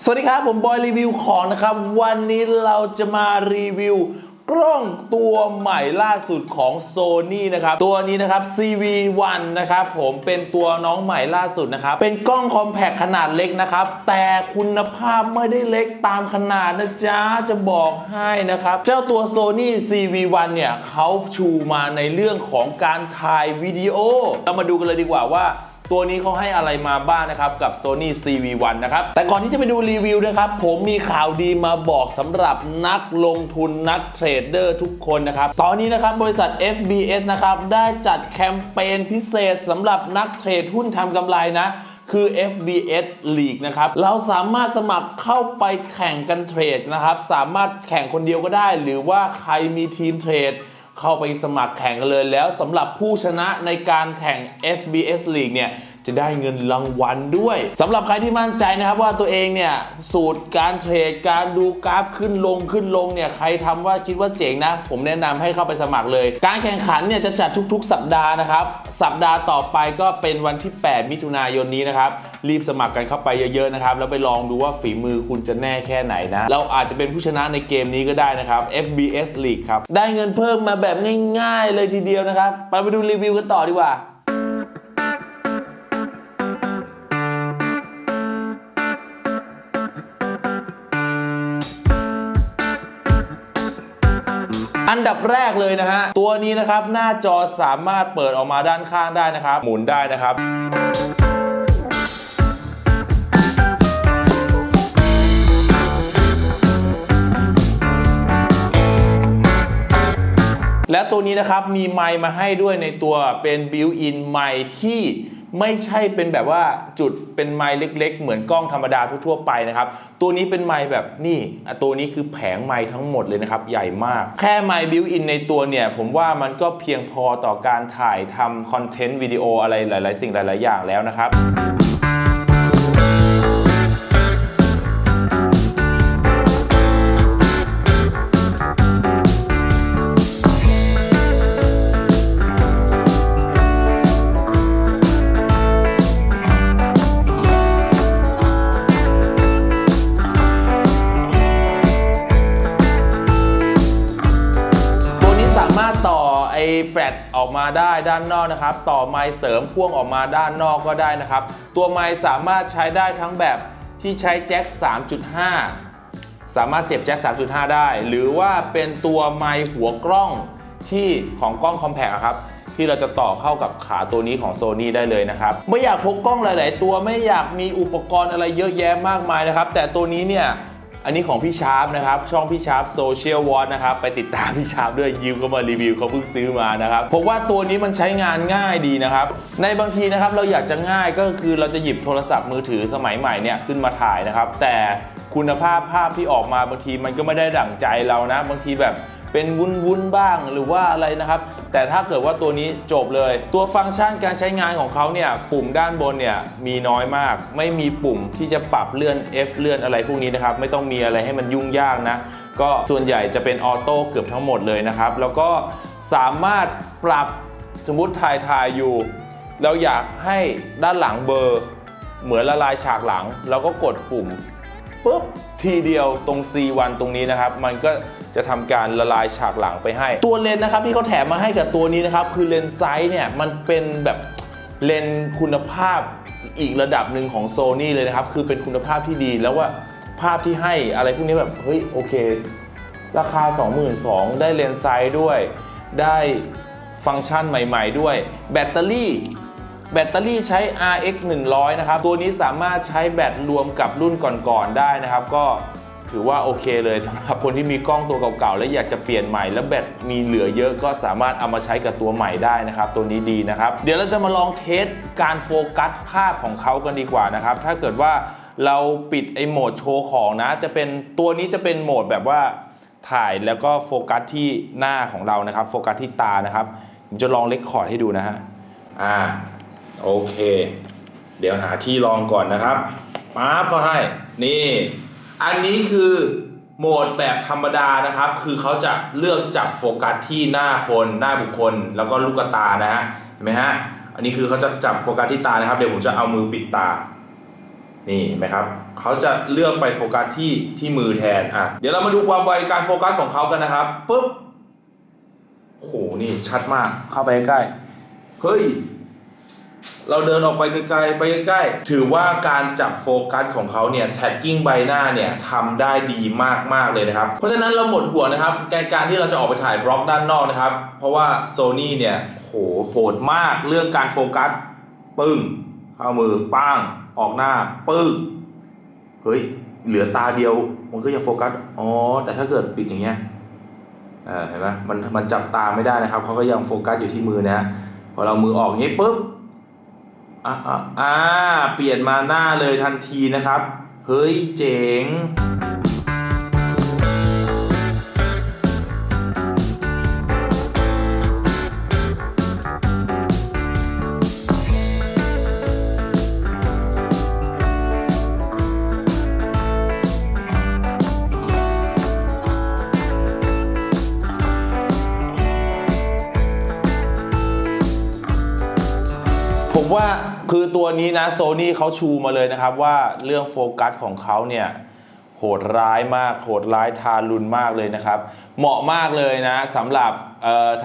สวัสดีครับ ผมบอยรีวิวของนะครับ วันนี้เราจะมารีวิวกล้องตัวใหม่ล่าสุดของ Sony นะครับ ตัวนี้นะครับ CV1 นะครับผมเป็นตัวน้องใหม่ล่าสุดนะครับ เป็นกล้องคอมแพคขนาดเล็กนะครับ แต่คุณภาพไม่ได้เล็กตามขนาดนะจ๊ะ จะบอกให้นะครับ เจ้าตัว Sony CV1 เนี่ยเขาชูมาในเรื่องของการถ่ายวิดีโอ เรามาดูกันเลยดีกว่าว่า ตัวนี้เขาให้อะไรมาบ้างนะครับ กับ Sony CV1 นะครับ แต่ก่อนที่จะไปดูรีวิวนะครับ ผมมีข่าวดีมาบอกสำหรับนักลงทุนนักเทรดเดอร์ทุกคนนะครับ ตอนนี้นะครับบริษัท FBS นะครับ ได้จัดแคมเปญพิเศษสำหรับนักเทรดหุ้นทำกำไรนะคือ FBS League นะครับ เราสามารถสมัครเข้าไปแข่งกันเทรดนะครับ สามารถแข่งคนเดียวก็ได้ หรือว่าใครมีทีมเทรด เข้าไปสมัครแข่งกันเลยแล้วสำหรับผู้ชนะในการแข่ง FBS League เนี่ย จะได้เงินรางวัลด้วยสำหรับใครที่มั่นใจนะครับว่าตัวเองเนี่ยสูตรการเทรดการดูกราฟขึ้นลงขึ้นลงเนี่ยใครทำว่าคิดว่าเจ๋งนะ ผมแนะนำให้เข้าไปสมัครเลย การแข่งขันเนี่ยจะจัดทุก ๆ สัปดาห์นะครับสัปดาห์ต่อไปก็เป็นวันที่ 8 มิถุนายนนี้นะครับรีบสมัครกันเข้าไปเยอะๆนะครับแล้วไปลองดูว่าฝีมือคุณจะแน่แค่ไหนนะเราอาจจะเป็นผู้ชนะในเกมนี้ก็ได้นะครับ FBS League ครับได้เงินเพิ่มมาแบบง่ายๆ เลยทีเดียวนะครับไปไปดูรีวิวกันต่อดีกว่า อันดับแรกเลยนะฮะ ตัวนี้นะครับหน้าจอสามารถเปิดออกมาด้านข้างได้นะครับ หมุนได้นะครับและตัวนี้นะครับมีไมค์มาให้ด้วยในตัวเป็นบิวอินไมค์ที่ ไม่ใช่เป็นแบบว่าจุดเป็นไม้เล็ก ๆ เหมือนกล้องธรรมดาทั่วๆไปนะครับ ตัวนี้เป็นไม้แบบนี่ตัวนี้คือแผงไม้ทั้งหมดเลยนะครับ ใหญ่มาก แค่ไม้บิวอินในตัวเนี่ย ผมว่ามันก็เพียงพอต่อการถ่ายทำคอนเทนต์วิดีโออะไรหลาย ๆ สิ่งหลาย ๆ อย่างแล้วนะครับ แฟลชออกมาได้ด้านนอกนะครับ ต่อไมค์เสริมพ่วงออกมาด้านนอกก็ได้นะครับ ตัวไมค์สามารถใช้ได้ทั้งแบบที่ใช้แจ็ค 3.5 สามารถเสียบแจ็ค 3.5 ได้ หรือว่าเป็นตัวไมค์หัวกล้องที่ของกล้องคอมแพคครับที่เราจะต่อเข้ากับขาตัวนี้ของ Sony ได้เลยนะครับไม่อยากพกกล้องหลาย ๆ ตัวไม่อยากมีอุปกรณ์อะไรเยอะแยะมากมายนะครับ แต่ตัวนี้เนี่ย อันนี้ของพี่ชาร์ปนะครับ ช่องพี่ชาร์ปโซเชียลวอทนะครับ ไปติดตามพี่ชาร์ปด้วยยืมเขามารีวิวเขาเพิ่งซื้อมานะครับผมว่าตัวนี้มันใช้งานง่ายดีนะครับ ในบางทีนะครับเราอยากจะง่ายก็คือเราจะหยิบโทรศัพท์มือถือสมัยใหม่เนี่ยขึ้นมาถ่ายนะครับ แต่คุณภาพภาพที่ออกมาบางทีมันก็ไม่ได้ดั่งใจเรานะ บางทีแบบ เป็นวุ้นๆบ้างหรือว่าอะไรนะครับ แต่ถ้าเกิดว่าตัวนี้จบเลย ตัวฟังก์ชันการใช้งานของเขาเนี่ยปุ่มด้านบนเนี่ยมีน้อยมาก ไม่มีปุ่มที่จะปรับเลื่อน F เลื่อนอะไรพวกนี้นะครับ ไม่ต้องมีอะไรให้มันยุ่งยากนะ ก็ส่วนใหญ่จะเป็นออโต้เกือบทั้งหมดเลยนะครับ แล้วก็สามารถปรับสมมติถ่ายถ่ายอยู่เราอยากให้ด้านหลังเบอร์เหมือนละลายฉากหลัง เราก็กดปุ่ม ปุ๊บทีเดียวตรง C1 ตรงนี้นะครับ มันก็จะทำการละลายฉากหลังไปให้ ตัวเลนส์นะครับที่เขาแถมมาให้กับตัวนี้นะครับ คือเลนส์ไซส์เนี่ยมันเป็นแบบเลนส์คุณภาพอีกระดับหนึ่งของ Sony เลยนะครับ คือเป็นคุณภาพที่ดีแล้วว่าภาพที่ให้อะไรพวกนี้แบบเฮ้ยโอเค ราคา 22,000 ได้เลนส์ไซส์ด้วย ได้ฟังก์ชันใหม่ ๆ ด้วย แบตเตอรี่ แบตเตอรี่ใช้ RX 100 นะครับ ตัวนี้สามารถใช้แบตรวมกับรุ่นก่อนๆได้นะครับ ก็ถือว่าโอเคเลยสำหรับคนที่มีกล้องตัวเก่าๆ และอยากจะเปลี่ยนใหม่ แล้วแบตมีเหลือเยอะก็สามารถเอามาใช้กับตัวใหม่ได้นะครับ ตัวนี้ดีนะครับ เดี๋ยวเราจะมาลองเทสการโฟกัสภาพของเขากันดีกว่านะครับ ถ้าเกิดว่าเราปิดไอ้โหมดโชว์ของนะ จะเป็นตัวนี้จะเป็นโหมดแบบว่าถ่ายแล้วก็โฟกัสที่หน้าของเรานะครับ โฟกัสที่ตานะครับผมจะลองเลคคอร์ดให้ดูนะฮะอ่า โอเค เดี๋ยวหาที่ลองก่อนนะครับป๊าบเขาให้นี่ อันนี้คือโหมดแบบธรรมดานะครับ คือเขาจะเลือกจับโฟกัสที่หน้าคนหน้าบุคคล แล้วก็ลูกตานะฮะเห็นไหมฮะอันนี้คือเขาจะจับโฟกัสที่ตานะครับ เดี๋ยวผมจะเอามือปิดตานี่เห็นไหมครับเขาจะเลือกไปโฟกัสที่ที่มือแทนอะเดี๋ยวเรามาดูความไวการโฟกัสของเขากันนะครับปุ๊บโอ้โหนี่ชัดมากเข้าไปใกล้เฮ้ย เราเดินออกไปไกลๆไปใกล้ๆถือว่าการจับโฟกัสของเขาเนี่ยแท็กกิ้งใบหน้าเนี่ยทำได้ดีมากๆเลยนะครับ เพราะฉะนั้นเราหมดห่วงนะครับในการที่เราจะออกไปถ่ายบล็อกด้านนอกนะครับ เพราะว่า Sony เนี่ยโหโหดมากเรื่องการโฟกัสปึ้งเข้ามือป้างออกหน้าปึ้งเฮ้ยเหลือตาเดียวมันก็ยังโฟกัสอ๋อแต่ถ้าเกิดปิดอย่างเงี้ยเห็นไหมมันมันจับตาไม่ได้นะครับเขาก็ยังโฟกัสอยู่ที่มือนะฮะพอเรามือออกอย่างนี้ปุ๊บ อ่าอ่าอ่าเปลี่ยนมาหน้าเลยทันทีนะครับ เฮ้ยเจ๋ง ว่าคือตัวนี้นะโซนี่เขาชูมาเลยนะครับว่าเรื่องโฟกัสของเขาเนี่ยโหดร้ายมากโหดร้ายทารุณมากเลยนะครับ เหมาะมากเลยนะสำหรับ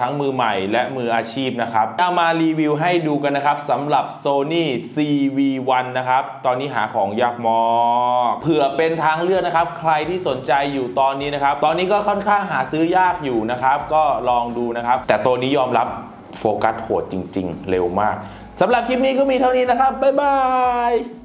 ทั้งมือใหม่และมืออาชีพนะครับเอามารีวิวให้ดูกันนะครับสำหรับ Sony CV1 นะครับ ตอนนี้หาของยากมากเผื่อเป็นทางเลือกนะครับ ใครที่สนใจอยู่ตอนนี้นะครับ ตอนนี้ก็ค่อนข้างหาซื้อยากอยู่นะครับ ก็ลองดูนะครับ แต่ตัวนี้ยอมรับโฟกัสโหดจริง ๆ เร็วมาก สำหรับคลิปนี้ก็มีเท่านี้นะครับ บ๊ายบาย